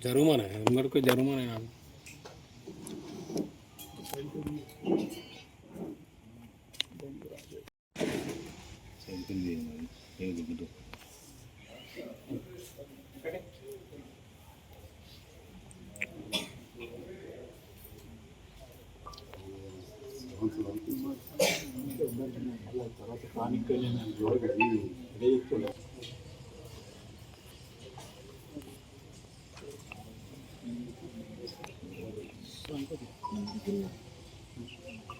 జరుగుమానే అందరికీ జరుగుమానే నాకు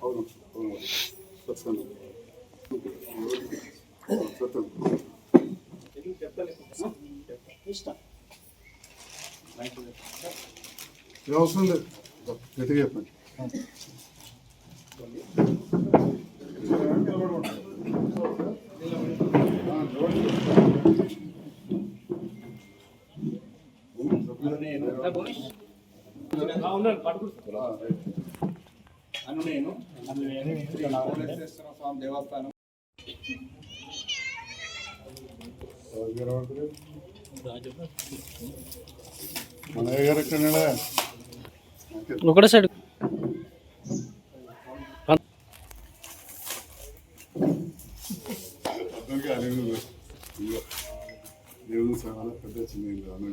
పౌరం సత్సంగం సత్యం ఏ అవసరం లేదు. గట్టిగా చెప్పండి. అను నేను. స్వామి దేవస్థానం. ఒకటే సైడ్. దేవుని చాలా పెద్ద చిన్న అన్నం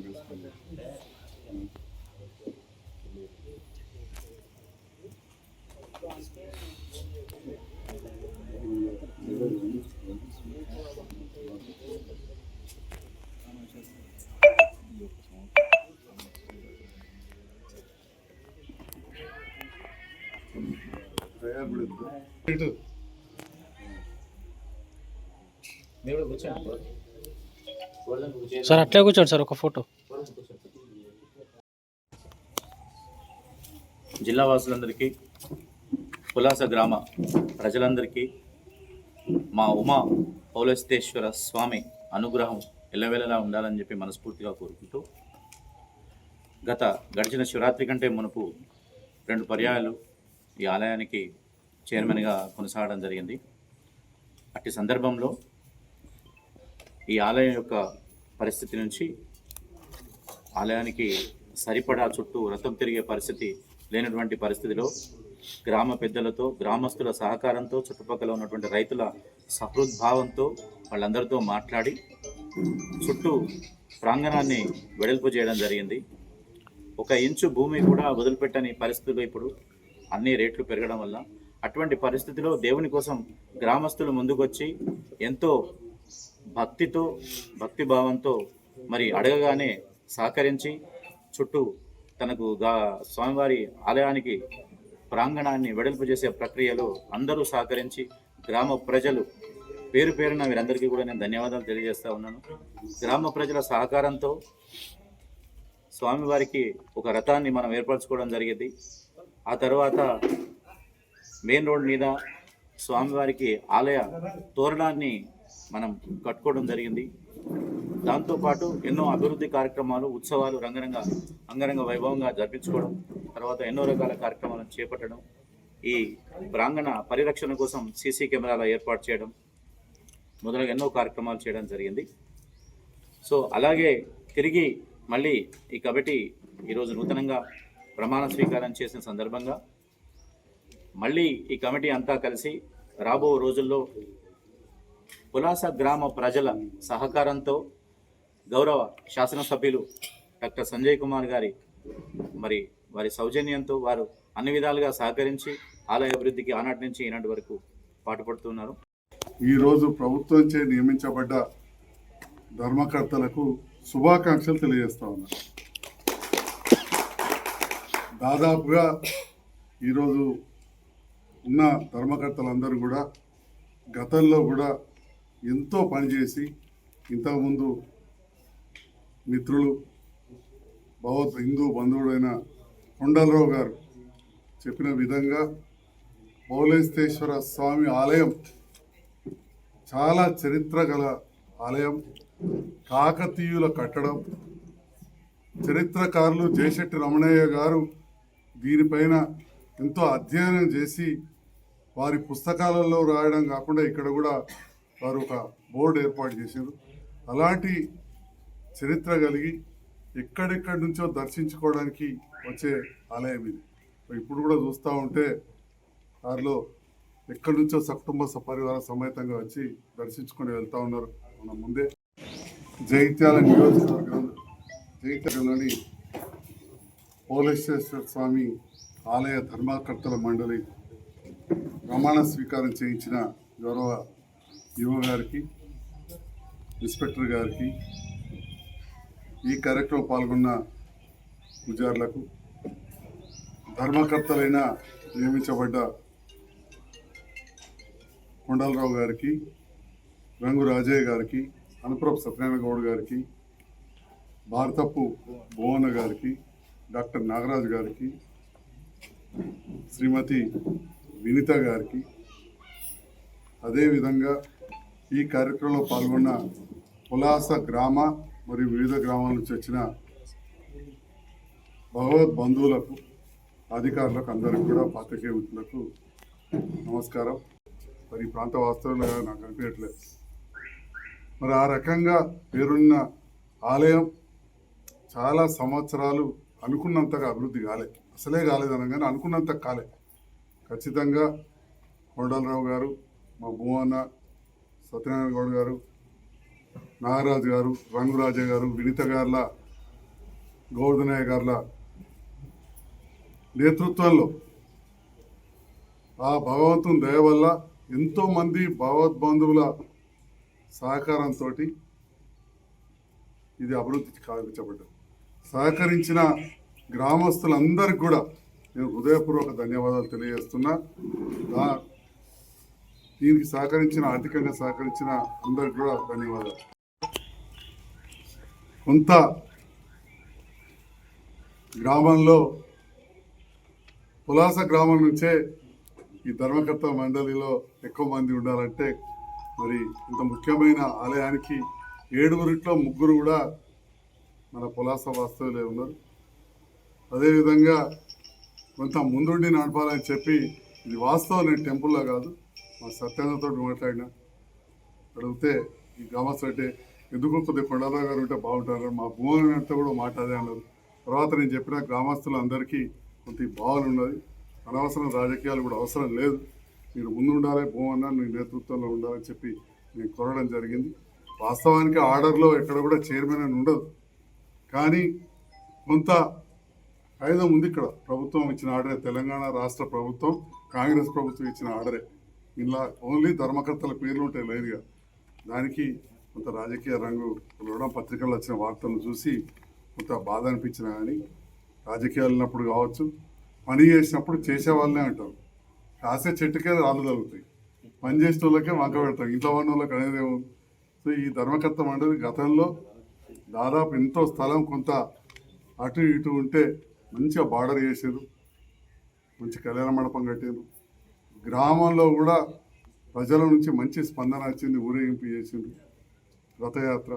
సార్ అట్లే కూర్చోండి సార్ ఒక ఫోటో. జిల్లా వాసులందరికీ పులాస గ్రామ ప్రజలందరికీ మా ఉమా పౌలస్తేశ్వర స్వామి అనుగ్రహం ఎల్లవేళలా ఉండాలని చెప్పి మనస్ఫూర్తిగా కోరుకుంటూ గత గడిచిన శివరాత్రి కంటే మునుపు రెండు పర్యాయాలు ఈ ఆలయానికి చైర్మన్గా కొనసాగడం జరిగింది. అట్టి సందర్భంలో ఈ ఆలయం యొక్క పరిస్థితి నుంచి ఆలయానికి సరిపడా చుట్టూ రథం తిరిగే పరిస్థితి లేనటువంటి పరిస్థితిలో గ్రామ పెద్దలతో గ్రామస్తుల సహకారంతో చుట్టుపక్కల ఉన్నటువంటి రైతుల సహృద్భావంతో వాళ్ళందరితో మాట్లాడి చుట్టూ ప్రాంగణాన్ని వెడల్పు చేయడం జరిగింది. ఒక ఇంచు భూమి కూడా వదిలిపెట్టని పరిస్థితులు ఇప్పుడు అన్ని రేట్లు పెరగడం వల్ల అటువంటి పరిస్థితిలో దేవుని కోసం గ్రామస్తులు ముందుకొచ్చి ఎంతో భక్తితో భక్తి భావంతో మరి అడగగానే సహకరించి చుట్టూ తనకు గా స్వామివారి ఆలయానికి ప్రాంగణాన్ని వెడల్పు చేసే ప్రక్రియలో అందరూ సహకరించి గ్రామ ప్రజలు పేరు పేరున వీరందరికీ కూడా నేను ధన్యవాదాలు తెలియజేస్తా ఉన్నాను. గ్రామ ప్రజల సహకారంతో స్వామివారికి ఒక రథాన్ని మనం ఏర్పరచుకోవడం జరిగింది. ఆ తర్వాత మెయిన్ రోడ్ మీద స్వామివారికి ఆలయ తోరణాన్ని మనం కట్టుకోవడం జరిగింది. దాంతోపాటు ఎన్నో అభివృద్ధి కార్యక్రమాలు ఉత్సవాలు రంగరంగ అంగరంగ వైభవంగా జరిపించుకోవడం తర్వాత ఎన్నో రకాల కార్యక్రమాలను చేపట్టడం ఈ ప్రాంగణ పరిరక్షణ కోసం సీసీ కెమెరాల ఏర్పాటు చేయడం మొదలగు ఎన్నో కార్యక్రమాలు చేయడం జరిగింది. సో అలాగే తిరిగి మళ్ళీ ఈ కమిటీ ఈరోజు నూతనంగా ప్రమాణ స్వీకారం చేసిన సందర్భంగా మళ్ళీ ఈ కమిటీ అంతా కలిసి రాబో రోజుల్లో పులాస గ్రామ ప్రజల సహకారంతో గౌరవ శాసనసభ్యులు డాక్టర్ సంజయ్ కుమార్ గారి మరి వారి సౌజన్యంతో వారు అన్ని విధాలుగా సహకరించి ఆలయ అభివృద్ధికి ఆనాటి నుంచి ఈనాటి వరకు పాటుపడుతున్నారు. ఈరోజు ప్రభుత్వంచే నియమించబడ్డ ధర్మకర్తలకు శుభాకాంక్షలు తెలియజేస్తా ఉన్నా. దాదాపుగా ఈరోజు ఉన్న ధర్మకర్తలందరూ కూడా గతంలో కూడా ఎంతో పనిచేసి ఇంతకుముందు మిత్రులు భగవత్ హిందూ బంధువుడైన కొండలరావు గారు చెప్పిన విధంగా పౌలేస్తేశ్వర స్వామి ఆలయం చాలా చరిత్ర గల ఆలయం. కాకతీయుల కట్టడం చరిత్రకారులు జయశెట్టి రమణయ్య గారు దీనిపైన ఎంతో అధ్యయనం చేసి వారి పుస్తకాలలో రాయడం కాకుండా ఇక్కడ కూడా వారు ఒక బోర్డు ఏర్పాటు చేశారు. అలాంటి చరిత్ర కలిగి ఎక్కడెక్కడి నుంచో దర్శించుకోవడానికి వచ్చే ఆలయం ఇది. ఇప్పుడు కూడా చూస్తూ ఉంటే వారిలో ఎక్కడి నుంచో సకుటుంబ సపరివార సమేతంగా వచ్చి దర్శించుకుని వెళ్తూ ఉన్నారు. మన ముందే జైత్యాల నియోజకవర్గం జైత్యాలలోని పోలేశ్వర స్వామి ఆలయ ధర్మకర్తల మండలి ప్రమాణ స్వీకారం చేయించిన గౌరవ యువ గారికి ఇన్స్పెక్టర్ గారికి ఈ కార్యక్రమం పాల్గొన్న పూజారులకు ధర్మకర్తలైన నియమించబడ్డ కొండలరావు గారికి రంగు రాజయ్య గారికి అనుప్రభ సత్యనారాయణ గౌడ్ గారికి భారతపు భువన గారికి డాక్టర్ నాగరాజు గారికి శ్రీమతి వినిత గారికి అదేవిధంగా ఈ కార్యక్రమంలో పాల్గొన్న పులాస గ్రామ మరియు వివిధ గ్రామాల నుంచి వచ్చిన భగవద్ బంధువులకు అధికారులకు అందరికి కూడా పాత్రికేయ మిత్రులకు నమస్కారం. మరి ప్రాంత వాస్తవంలో నాకు అనిపించట్లేదు. మరి ఆ రకంగా పేరున్న ఆలయం చాలా సంవత్సరాలు అనుకున్నంతగా అభివృద్ధి కాలేదు అసలే కాలేదు అనగానే అనుకున్నంత కాలే. ఖచ్చితంగా కొండలరావు గారు మా భూమన్న సత్యనారాయణ గౌడ్ గారు నాగరాజు గారు రంగురాజే గారు వినిత గారుల గౌర్ధనయ్య గారుల నేతృత్వంలో ఆ భగవంతుని దయ వల్ల ఎంతోమంది భగవద్బంధువుల సహకారంతో ఇది అభివృద్ధి కావించబడ్డది. సహకరించిన గ్రామస్తులందరికీ కూడా నేను హృదయపూర్వక ధన్యవాదాలు తెలియజేస్తున్నా. దీనికి సహకరించిన ఆర్థికంగా సహకరించిన అందరికి కూడా ధన్యవాదాలు. కొంత గ్రామంలో పులాస గ్రామం నుంచే ఈ ధర్మకర్త మండలిలో ఎక్కువ మంది ఉండాలంటే మరి ఇంత ముఖ్యమైన ఆలయానికి ఏడుగురిట్లో ముగ్గురు కూడా మన పులాస వాస్తవులే ఉన్నారు. అదేవిధంగా కొంత ముందుండి నడపాలని చెప్పి ఇది వాస్తవం నేను టెంపుల్లో కాదు మా సత్యేంద్రతో మాట్లాడిన. అడిగితే ఈ గ్రామస్తులంటే ఎందుకు కొద్దిగా కొండలరావు గారు ఉంటే బాగుంటారు మా భూమి అంతా కూడా మాట అదే అన్నారు. తర్వాత నేను చెప్పిన గ్రామస్తులు అందరికీ కొంత భావన ఉన్నది. అనవసరం రాజకీయాలు కూడా అవసరం లేదు. మీరు ముందు ఉండాలి భూమన్న నీ నేతృత్వంలో ఉండాలని చెప్పి నేను కోరడం జరిగింది. వాస్తవానికి ఆర్డర్లో ఎక్కడ కూడా చైర్మన్ అని ఉండదు. కానీ కొంత ఆయుధం ఉంది ఇక్కడ. ప్రభుత్వం ఇచ్చిన ఆర్డరే. తెలంగాణ రాష్ట్ర ప్రభుత్వం కాంగ్రెస్ ప్రభుత్వం ఇచ్చిన ఆర్డరే. ఇలా ఓన్లీ ధర్మకర్తల పేర్లు ఉంటాయి లేదుగా. దానికి కొంత రాజకీయ రంగు ఉండడం పత్రికల్లో వచ్చిన వార్తలను చూసి కొంత బాధ అనిపించిన కానీ రాజకీయాలు ఉన్నప్పుడు కావచ్చు పని చేసినప్పుడు చేసే వాళ్ళనే అంటారు. కాసే చెట్టుకే రాళ్ళు తగ్గుతాయి పని చేసిన వాళ్ళకే వంక పెడతాం ఇంట్లో ఉన్న వాళ్ళకి అనేది సో ఈ ధర్మకర్త మండలి గతంలో దాదాపు ఎంతో స్థలం కొంత అటు ఇటు ఉంటే మంచిగా బార్డర్ చేసారు మంచి కళ్యాణ మండపం కట్టారు గ్రామంలో కూడా ప్రజల నుంచి మంచి స్పందన వచ్చింది ఊరేగింపు చేసింది రథయాత్ర.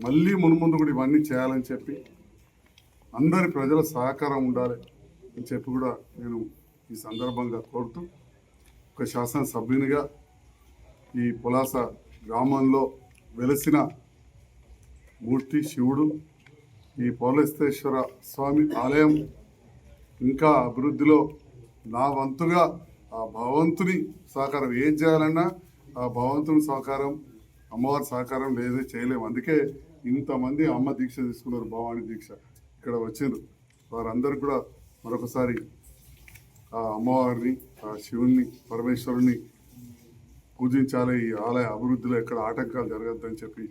మళ్ళీ మున్ముందు కూడా ఇవన్నీ చేయాలని చెప్పి అందరి ప్రజల సహకారం ఉండాలి అని చెప్పి కూడా నేను ఈ సందర్భంగా కోరుతూ ఒక శాసనసభ్యునిగా ఈ పులాస గ్రామంలో వెలసిన మూర్తి శివుడు ఈ పౌలస్తేశ్వర స్వామి ఆలయం ఇంకా అభివృద్ధిలో నా వంతుగా ఆ భగవంతుని సహకారం ఏం చేయాలన్నా ఆ భగవంతుని సహకారం అమ్మవారి సహకారం లేదే చేయలేము అందుకే ఇంతమంది అమ్మ దీక్ష తీసుకున్నారు భవాని దీక్ష. ఇక్కడ వచ్చిండ్రు. వారందరూ కూడా మరొకసారి ఆ అమ్మవారిని ఆ శివుణ్ణి పరమేశ్వరుని పూజించాలి. ఈ ఆలయ అభివృద్ధిలో ఎక్కడ ఆటంకాలు జరగద్దని చెప్పి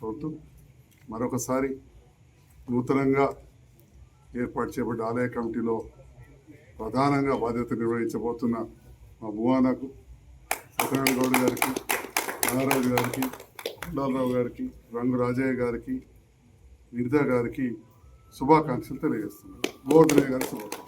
కోరుతూ మరొకసారి నూతనంగా ఏర్పాటు చేయబడ్డ ఆలయ కమిటీలో ప్రధానంగా బాధ్యత నిర్వహించబోతున్న మా భువానకు సత్యనారాయణ గౌడ్ గారికి నాగరాజు గారికి కొండాలరావు గారికి రంగు రాజయ్య గారికి వినిత గారికి శుభాకాంక్షలు తెలియజేస్తున్నాను. గోవర్ధనయ్య గారికి శుభాకాంక్షలు.